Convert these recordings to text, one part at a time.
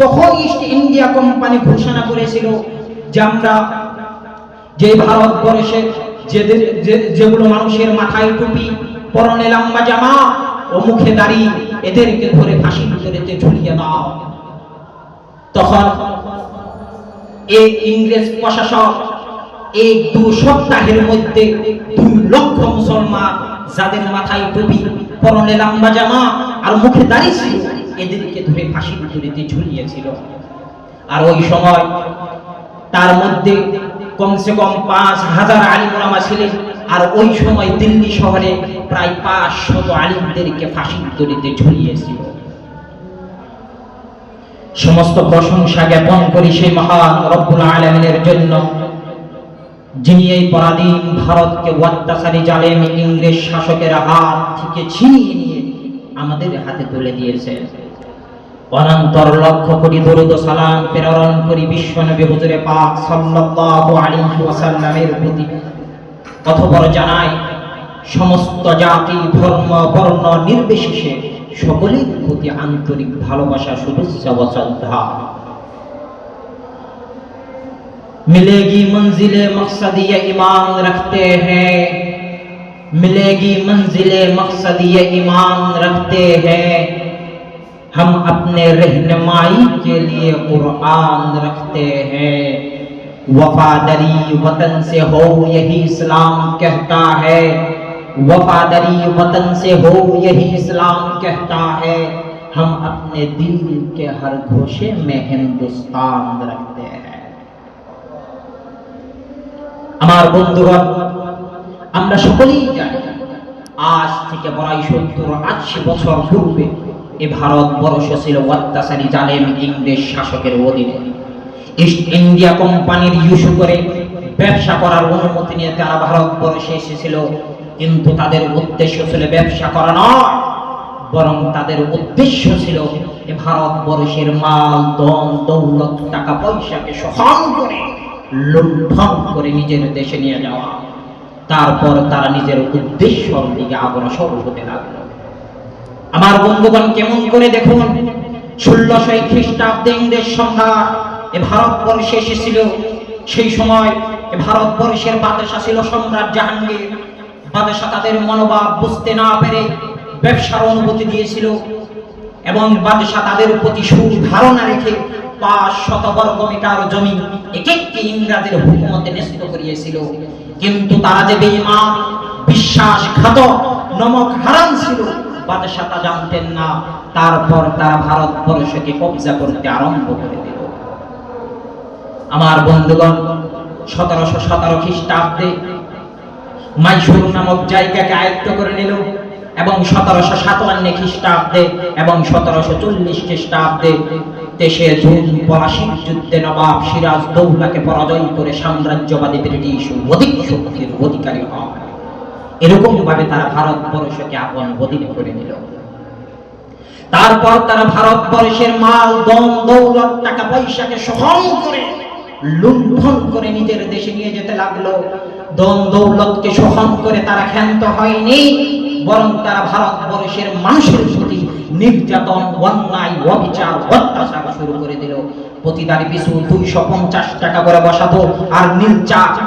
তখন east India company ঘোষণা করেছিল যে আমরা যে ভারতবর্ষে যেদের যেগুলো মানুষের মাথায় টুপি, পরনে লম্বা জামা ও মুখে দাড়ি, এদেরকে ধরে ফাঁসি ভিতরেতে ঝুলিয়ে দাও। তখন এই ইংরেজ প্রশাসক এই দু সপ্তাহের মধ্যে দুই লক্ষ মুসলমান যাদের মাথায় টুপি, পরনে লম্বা জামা আর মুখে দাড়ি ছিল এদেরকে ধরে ফাঁসি ভিতরেতে ঝুলিয়েছিল। আর ওই সময় তার মধ্যে কমসে কম পাঁচ হাজার আলিম ওলামা ছিলেন। আর ওই সময় দিল্লি শহরে প্রায় পাঁচশত আলিমদেরকে ফাঁসির দড়িতে ঝুলিয়েছিল। সমস্ত প্রশংসা জ্ঞাপন করি সেই মহান রব্বুল আলমিনের জন্য। যিনি এই পরাধীন ভারতকে অত্যাচারী, জালেম ইংরেজ শাসকের হাত থেকে ছিনিয়ে নিয়ে আমাদের হাতে তুলে দিয়েছেন। অনন্তর লক্ষ কোটি দরুদ সালাম প্রেরণ করি বিশ্বনবী হুজুরে পাক সাল্লাল্লাহু আলাইহি ওয়াসাল্লামের প্রতি। অথবা জানাই, সমস্ত জাতি, ধর্ম, বর্ণ নির্বিশেষে সকলের প্রতি আন্তরিক ভালোবাসা, শুভেচ্ছা ও শ্রদ্ধা। মিলেগি মঞ্জিলে মকসদিয়ে ইমাম রাখতে হ্যাঁ। মিলেগি মঞ্জিলে মকসদিয়ে ইমাম রাখতে হ্যাঁ। ہم اپنے رہنمائی کے لیے قرآن رکھتے ہیں۔ وفادری وطن سے ہو یہی اسلام کہتا ہے۔ وفادری وطن سے ہو یہی اسلام کہتا ہے۔ ہم اپنے دل کے ہر گوشے میں ہندوستان رکھتے ہیں۔ আমার বন্ধুরা আমরা সকলেই জানি আজ থেকে প্রায় সত্তর আশি বছর পূর্বে এ ভারতবর্ষ ছিল অত্যাচারী জালেম ইংরেজ শাসকের অধীনে। ইস্ট ইন্ডিয়া কোম্পানির ইস্যু করে ব্যবসা করার অনুমতি নিয়ে তারা ভারতবর্ষে এসেছিল, কিন্তু তাদের উদ্দেশ্য ছিল ব্যবসা করা নয়, বরং তাদের উদ্দেশ্য ছিল ভারতবর্ষের মাল দম দৌলত, টাকা, পয়সাকে সহন করে, লুণ্ঠন করে নিজের দেশে নিয়ে যাওয়া। তারপর তারা নিজের উদ্দেশ্যর দিকে অগ্রসর হতে লাগল। আমার বন্ধুগণ কেমন করে দেখুন? ষোলোশো খ্রিস্টাব্দে ইংরেজ সম্রাট এ ভারতবর্ষে এসেছিল। সেই সময় ভারতবর্ষের বাদশা ছিল সম্রাট জাহাঙ্গীর। বাদশা তাদের মনোভাব বুঝতে না পেরে ব্যবসার অনুমতি দিয়েছিল এবং বাদশা তাদের প্রতি সুধারণা রেখে পাঁচ শত বর্গ মিটার জমি এক একটি ইংরাজের হুকুমতে ন্যস্ত করিয়েছিল। কিন্তু তারা যে বেঈমান, বিশ্বাসঘাতক নমক হারাম ছিল বাদশা তা জানতেন না। তারপর তারা ভারতবর্ষকে কবজা করতে আরম্ভ করে দিল। আমার বন্ধুগণ, সতেরোশো সতেরো খ্রিস্টাব্দে মাইসুর নামক জায়গাকে আয়ত্ত করে নিল এবং সতেরোশো সাতান্ন খ্রিস্টাব্দে এবং সতেরোশো চল্লিশ খ্রিস্টাব্দে দেশে জুন পলাশির যুদ্ধে নবাব সিরাজ দৌলাকে পরাজয় করে সাম্রাজ্যবাদী ব্রিটিশ অধিক শক্তির অধিকারী হয়। এরকম ভাবে তারা ভারতবর্ষকে আপন অধীনে করে নিল। তারপর তারা ভারতবর্ষের মাল দম দৌলত টাকা পয়সাকে সহন করে লুণ্ঠন করে নিজের দেশে নিয়ে যেতে লাগল। দম দৌলতকে সহন করে তারা ক্ষান্ত হয়নি, বরং তারা ভারতবর্ষের মানুষের প্রতি নির্যাতন, অন্যায়, অবিচার, অত্যাচার শুরু করে দিল। প্রতিদারি পিছু দুইশো পঞ্চাশ টাকা করে বসাতো আর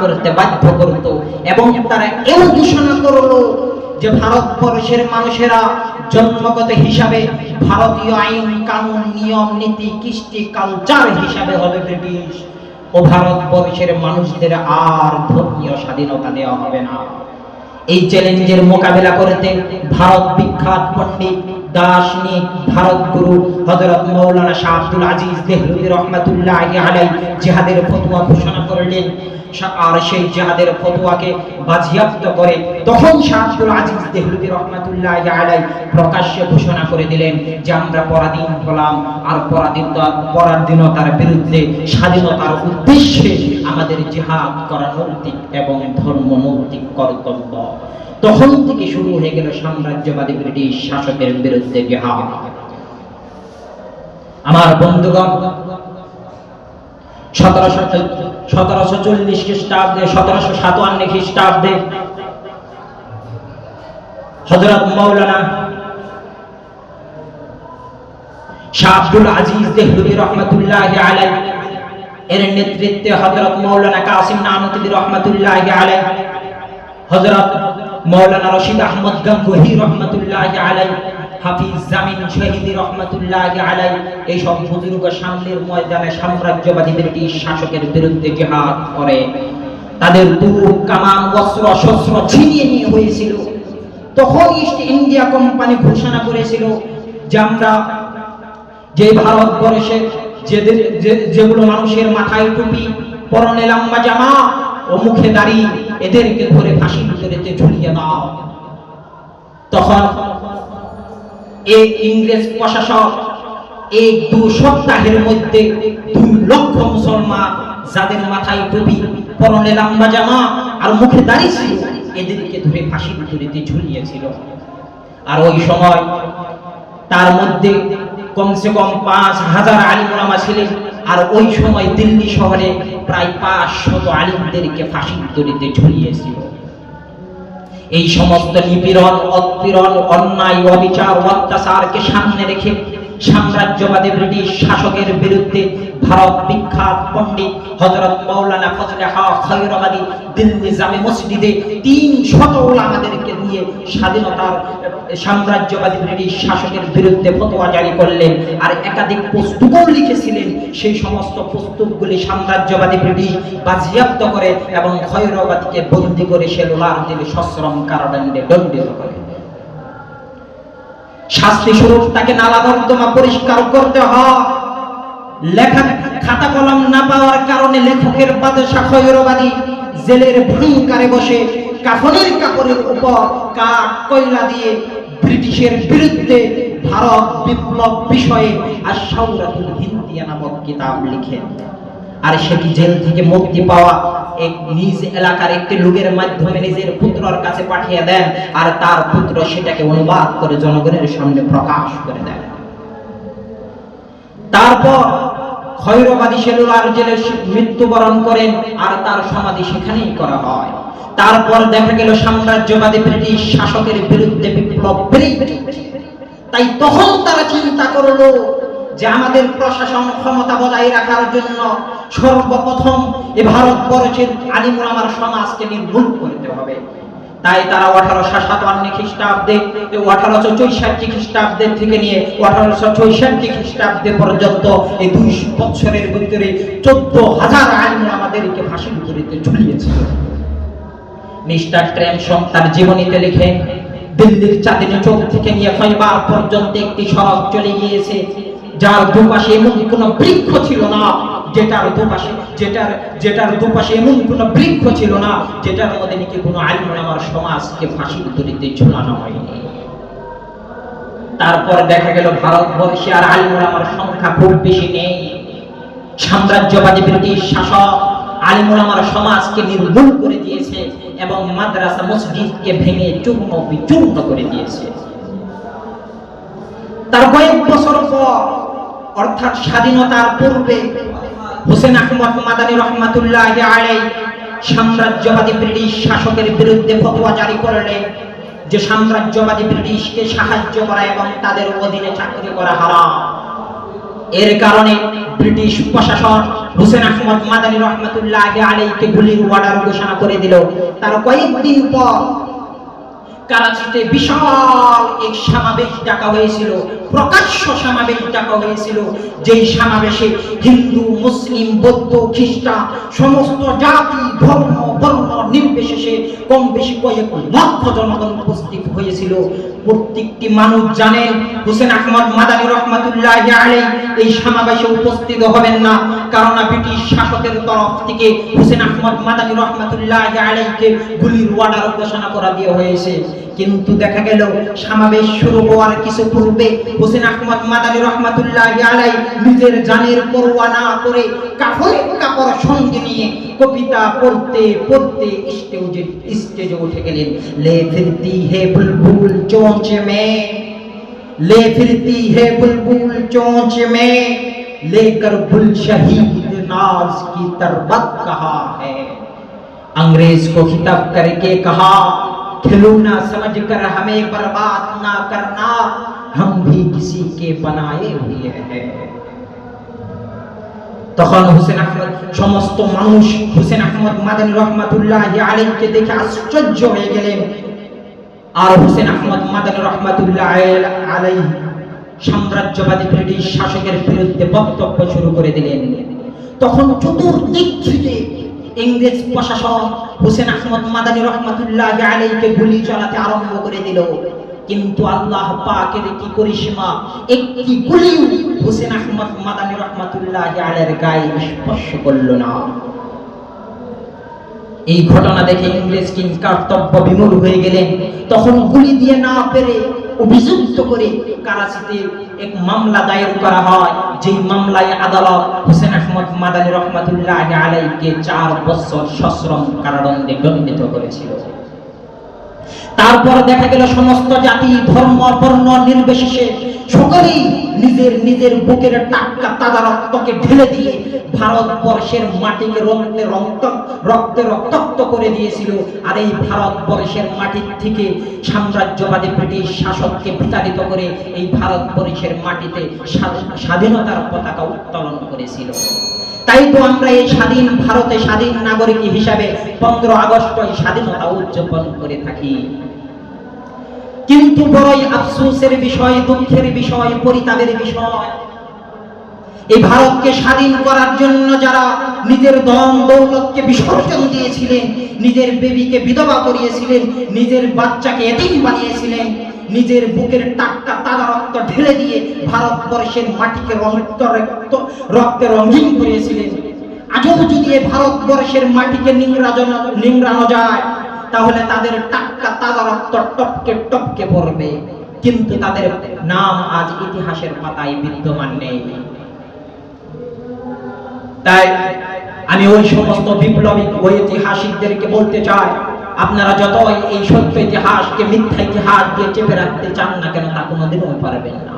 করতে বাধ্য করত। এবং তারা এও ঘোষণা করল যে ভারতবর্ষের মানুষেরা জন্মগত হিসাবে ভারতীয় আইন, কানুন, নিয়ম, নীতি, কৃষ্টি, কালচার হিসাবে হবে ব্রিটিশ। ও ভারতবর্ষের মানুষদের আর ধর্মীয় স্বাধীনতা দেওয়া হবে না। এই চ্যালেঞ্জের মোকাবেলা করতে ভারত বিখ্যাত পণ্ডিত দার্শনিক ভারত গুরু হযরত মৌলানা শাহ আব্দুল আজিজ আলাই জিহাদের ফতোয়া ঘোষণা করলেন। আর সেই জিহাদের বাজেয়াপ্ত করে তখন আজিজ আলাই প্রকাশ্যে ঘোষণা করে দিলেন যে আমরা পরাধীন হলাম আর পরাধীন পরাধীনতার বিরুদ্ধে স্বাধীনতার উদ্দেশ্যে আমাদের জিহাদ করা নৈতিক এবং ধর্ম নৈতিক কর্তব্য। তখন থেকে শুরু হয়ে গেল সাম্রাজ্যবাদী ব্রিটিশ শাসকের বিরুদ্ধে জিহাদ। আমার বন্ধুগণ, সতেরোশো চল্লিশ খ্রিস্টাব্দে, সতেরোশো সাতান্ন খ্রিস্টাব্দে হজরত মৌলানা শাহ আজিজ দেহলভী রহমতুল্লাহ আলাই এর নেতৃত্বে হযরত মাওলানা কাসিম নানতুবি রহমতুল্লাহ আলাই হযরত মাওলানা রশিদ আহমদ গঙ্গোহী রহমতুল্লাহ আলাই হাফিজ জামিন শহীদি রহমতুল্লাহ আলাই এই সব বুজুর্গ সামনের ময়দানে সাম্রাজ্যবাদী ব্রিটিশ শাসকের বিরুদ্ধে জিহাদ করে? তাদের তুরুপ কামান, অস্ত্র, শস্ত্র ছিনিয়ে নিয়ে হয়েছিল। তখন ইস্ট ইন্ডিয়া কোম্পানি ঘোষণা করেছিল যে আমরা যে ভারতবর্ষে যেদের যেগুলো মানুষের মাথায় টুপি, পরনে লম্বা জামা ও মুখে দাড়ি এদেরকে ধরে ফাঁসির ভিতরেতে ঝুলিয়ে দাও। তখন এই ইংরেজ প্রশাসক এই দু সপ্তাহের মধ্যে দুই লক্ষ মুসলমান যাদের মাথায় টুপি, পরনে লম্বা জামা আর মুখে দাড়ি ছিল, এদেরকে ধরে ফাঁসি ভিতরেতে ঝুলিয়েছিল। আর ওই সময় তার মধ্যে কমসে কম পাঁচ হাজার আলিম ওলামা ছিলেন। আর ওই সময় দিল্লি শহরে প্রায় পাঁচ শত আলিমদেরকে ফাঁসির দড়িতে ঝুলিয়েছিল। এই সমস্ত নিপীড়ন অৎপীড়ন অন্যায়, অবিচার, অত্যাচারকে সামনে রেখে সাম্রাজ্যবাদী ব্রিটিশ শাসকের বিরুদ্ধে ভারত বিখ্যাত পণ্ডিত হযরত মাওলানা ফজলে খৈরবাদী দিল্লি জামে মসজিদে তিন শত ওলামাদেরকে নিয়ে স্বাধীনতার সাম্রাজ্যবাদী ব্রিটিশ শাসকের বিরুদ্ধে ফতোয়া জারি করলেন। আর একাধিক পুস্তকও লিখেছিলেন। সেই সমস্ত পুস্তকগুলি সাম্রাজ্যবাদী ব্রিটিশ বাজেয়াপ্ত করে এবং খৈরবাদীকে বন্দী করে সে লোলার দিলে সশ্রম কারাদণ্ডে দণ্ডিত করে। শাস্তি স্বরূপ তাকে নালা নর্দমা পরিষ্কার করতে হয়। লেখা খাতা কলম না পাওয়ার কারণে লেখকের বাদশা খয়রবাদী জেলের ভূমিকারে বসে কাফনের কাপড়ের উপর কাঠ কয়লা দিয়ে ব্রিটিশের বিরুদ্ধে ভারত বিপ্লব বিষয়ে আর সৌরাতুল হিন্দিয়া নামক কিতাব লিখেন আর সেটি জেল থেকে মুক্তি পাওয়া এক নিজ এলাকার একটি লোকের মাধ্যমে নিজের পুত্রর কাছে পাঠিয়ে দেন আর তার পুত্র সেটাকে অনুবাদ করে জনগণের সামনে প্রকাশ করে দেন তারপর খৈরবাদী সেলুলার জেলে মৃত্যুবরণ করেন আর তার সমাধি সেখানেই করা হয়। তারপর দেখা গেল সাম্রাজ্যবাদী ব্রিটিশ শাসকের বিরুদ্ধে বিপ্লব তাই তখন তারা চিন্তা করল যে আমাদের প্রশাসন ক্ষমতা বজায় রাখার জন্য সর্বপ্রথম এ ভারতবর্ষের আলিমুল আমার সমাজকে নির্মূল করতে হবে। তাই তারা আঠারোশো সাতান্ন খ্রিস্টাব্দে আঠারোশো চৌষট্টি খ্রিস্টাব্দের থেকে নিয়ে আঠারোশো চৌষট্টি খ্রিস্টাব্দে পর্যন্ত এই দুই বছরের ভিতরে চোদ্দ হাজার আইন আমাদেরকে ফাঁসির করিতে ঝুলিয়েছিল। মিস্টার ট্রেমসন তার জীবনীতে লিখেন দিল্লির চাঁদিনী চৌক থেকে নিয়ে খৈবার পর্যন্ত একটি সড়ক চলে গিয়েছে, যার দুপাশে এমন কোনো বৃক্ষ ছিল না যেটার দুপাশে, যেটার যেটার দুপাশে এমন কোনো বৃক্ষ ছিল না, যেটার মধ্যে নাকি কোনো আমার সমাজকে ফাঁসির দড়িতে ঝুলানো হয়নি। তারপর দেখা গেল ভারতবর্ষে আর আলিম আমার সংখ্যা খুব বেশি নেই। সাম্রাজ্যবাদী ব্রিটিশ শাসক আলিমুল আমার সমাজকে নির্মূল করে দিয়েছে এবং মাদ্রাসা মসজিদকে ভেঙে চূর্ণ বিচূর্ণ করে দিয়েছে। তার কয়েক বছর পর, অর্থাৎ স্বাধীনতার পূর্বে হোসেন আহমদ মাদানী রহমাতুল্লাহ আলাই সাম্রাজ্যবাদী ব্রিটিশ শাসকের বিরুদ্ধে ফতোয়া জারি করলেন যে সাম্রাজ্যবাদী ব্রিটিশকে সাহায্য করা এবং তাদের অধীনে চাকরি করা হারাম। এর কারণে ব্রিটিশ প্রশাসন হোসেন আহমদ মাদানী রহমতুল্লাহ আলাইকে গুলির অর্ডার ঘোষণা করে দিল। তার কয়েকদিন পর কারাচিতে বিশাল এক সমাবেশ ডাকা হয়েছিল। প্রকাশ্য সমাবেশ ডাকা হয়েছিল? যেই সমাবেশে হিন্দু, মুসলিম, বৌদ্ধ, খ্রিস্টান, সমস্ত জাতি, ধর্ম, বর্ণ নির্বিশেষে কম বেশি কয়েক লক্ষ জনগণ উপস্থিত হয়েছিল। প্রত্যেকটি মানুষ জানেন, হোসেন আহমদ মাদানী রহমাতুল্লাহ আলাই এই সমাবেশে উপস্থিত হবেন না, কারণ ব্রিটিশ শাসকের তরফ থেকে হোসেন আহমদ মাদানী রহমাতুল্লাহ আলাইকে গুলির অর্ডার ঘোষণা করা দিয়ে হয়েছে। কিন্তু দেখা গেল সমাবেশ শুরু হওয়ার কিছু পূর্বে হোসেন আহমদ মাদানী রহমাতুল্লাহ আলাই নিজের জানের পরোয়া না করে কাফনের কাপড় সঙ্গে নিয়ে কবিতা পড়তে পড়তে স্টেজে স্টেজে উঠে গেলেন লে ফিরতি হে বুলবুল চোঁচ মে ले फिरती है बुलबुल चोंच में लेकर बुल शहीद नाज की तरबत कहा है अंग्रेज को खिताब करके कहा खिलौना समझकर हमें बर्बाद ना करना हम भी किसी के बनाए हुए हैं তখন হুসেন আহমদ সমস্ত মানুষ হুসেন আহমদ মাদানী রহমাতুল্লাহ আলীকে দেখে আশ্চর্য হয়ে গেলেন আর হুসেন আহমদ মাদানী রহমাতুল্লাহ আলাই সাম্রাজ্যবাদী ব্রিটিশ শাসকের বিরুদ্ধে বক্তব্য শুরু করে দিলেন তখন চতুর্দিক থেকে ইংরেজ প্রশাসন হুসেন আহমদ মাদানী রহমাতুল্লাহ আলাইকে গুলি চালাতে আরম্ভ করে দিল। কিন্তু আল্লাহ পাকের কি করিশ্মা একটি গুলি হুসেন আহমদ মাদানী রহমাতুল্লাহ আলাইয়ের গায়ে স্পর্শ করল না। এই ঘটনা দেখে ইংরেজ কিং কর্তব্য বিমূল হয়ে গেলেন। তখন গুলি দিয়ে না পেরে অভিযুক্ত করে কারাচিতে এক মামলা দায়ের করা হয়। যে মামলায় আদালত হোসেন আহমদ মাদানী রহমাতুল্লাহ আলাইকে চার বছর সশ্রম কারাদণ্ডে দণ্ডিত করেছিল। তারপর দেখা গেল সমস্ত জাতি, ধর্ম, বর্ণ নির্বিশেষে সকলেই নিজের নিজের বুকের টাটকা তাজা রক্তকে ঢেলে দিয়ে ভারতবর্ষের মাটিকে রক্তে রক্ত, রক্তে রক্তাক্ত করে দিয়েছিল। আর এই ভারতবর্ষের মাটির থেকে সাম্রাজ্যবাদী ব্রিটিশ শাসককে বিতাড়িত করে এই ভারতবর্ষের মাটিতে স্বাধী- স্বাধীনতার পতাকা উত্তোলন করেছিল। তাই তো আমরা এই স্বাধীন ভারতে স্বাধীন নাগরিক হিসাবে পনেরো আগস্ট স্বাধীনতা উদযাপন করে থাকি। কিন্তু বড়ই আফসোসের বিষয়, দুঃখের বিষয়, পরিতাপের বিষয়। এই ভারতকে স্বাধীন করার জন্য যারা নিজের দম, দৌলতকে বিসর্জন দিয়েছিলেন, নিজের বেবিকে বিধবা করিয়েছিলেন, নিজের বাচ্চাকে এতিম বানিয়েছিলেন নিজের বুকের টাটকা তাজা রক্ত ঢেলে দিয়ে ভারতবর্ষের মাটিকে রক্ত রক্ত রঙিন করিয়েছিলেন আজও যদি ভারতবর্ষের মাটিকে নিংড়ানো যায়, তাহলে তাদের টাটকা তাজা রক্ত টপকে টপকে পড়বে। কিন্তু তাদের নাম আজ ইতিহাসের পাতায় বিদ্যমান নেই। তাই আমি ওই সমস্ত বিপ্লবী ঐতিহাসিকদেরকে বলতে চাই আপনারা যতই এই সত্য ইতিহাসকে, মিথ্যা ইতিহাস দিয়ে চেপে রাখতে চান না কেন, তা কোনোদিনও পারবেন না।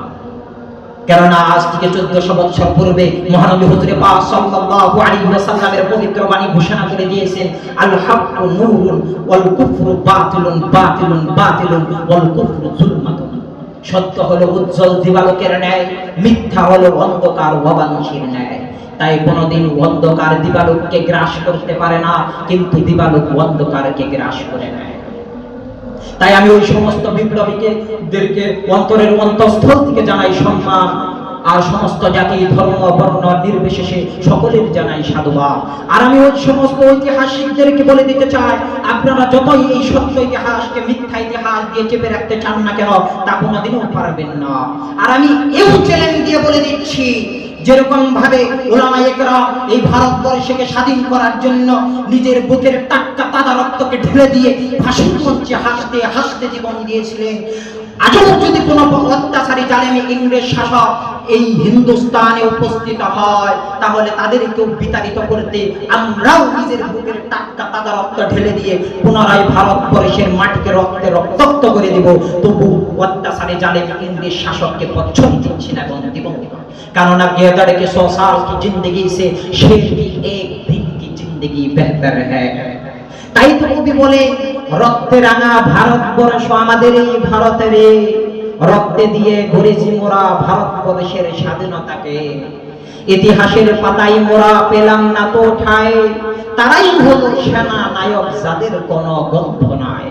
কেননা আজ থেকে চোদ্দশো বছর পূর্বে মহানবী হুজুরে পাক সাল্লাল্লাহু আলাইহি ওয়াসাল্লামের পবিত্র বাণী ঘোষণা করে দিয়েছেন, আল হাক্কু নূরুন ওয়াল কুফরু বাতিলুন বাতিলুন বাতিলুন, ওয়াল কুফরু যুলমাতুন সত্য হলো উজ্জ্বল দিবালোকের ন্যায়, মিথ্যা হলো অন্ধকার অবাঞ্ছির ন্যায়। তাই কোনোদিন অন্ধকার দিবালোককে গ্রাস করতে পারে না, কিন্তু দিবালোক অন্ধকারকে গ্রাস করে নেয়। তাই আমি ওই সমস্ত বিপ্লবীদেরকে অন্তরের অন্তঃস্থল থেকে জানাই সম্মান, আর সমস্ত জাতি, ধর্ম, বর্ণ, নির্বিশেষে সকলের জানাই সাধুবাদ। আর আমি ওই সমস্ত ঐতিহাসিকদেরকে বলে দিতে চাই, আপনারা যতই এই সত্য ইতিহাসকে, মিথ্যা ইতিহাস দিয়ে চেপে রাখতে চান না কেন, তা কোনোদিনও পারবেন না। আর আমি এও চ্যালেঞ্জ দিয়ে বলে দিচ্ছি যেরকম ভাবে ওলামা একরাম এই ভারতবর্ষকে স্বাধীন করার জন্য নিজের বুকের টাটকা তাজা রক্তকে ঢেলে দিয়ে ভাষণ মঞ্চে হাসতে হাসতে জীবন দিয়েছিলেন আজও যদি কোনো অত্যাচারী জালেমি ইংরেজ শাসক এই হিন্দুস্তানে উপস্থিত হয়, তাহলে তাদেরকেও বিতাড়িত করতে আমরাও নিজের বুকের টাটকা তাজা রক্ত ঢেলে দিয়ে পুনরায় ভারতবর্ষের মাটিকে রক্তে রক্তাক্ত করে দেব তবু অত্যাচারী জালেমি ইংরেজ শাসককে পছন্দ দিচ্ছি না এবং দিব। কেননা गेदड़ के सौ साल की जिंदगी से शेर की एक दिन की जिंदगी बेहतर है তাই তো কবি বলে রক্তে রাঙা ভারতবর্ষ আমাদের এই ভারতের রক্তে দিয়ে গড়েছি মোরা ভারতবর্ষের স্বাধীনতাকে ইতিহাসের পাতায় মোরা পেলাম না তো ঠায় তারাই হলো সেনা নায়ক যাদের কোনো গন্ধ নাই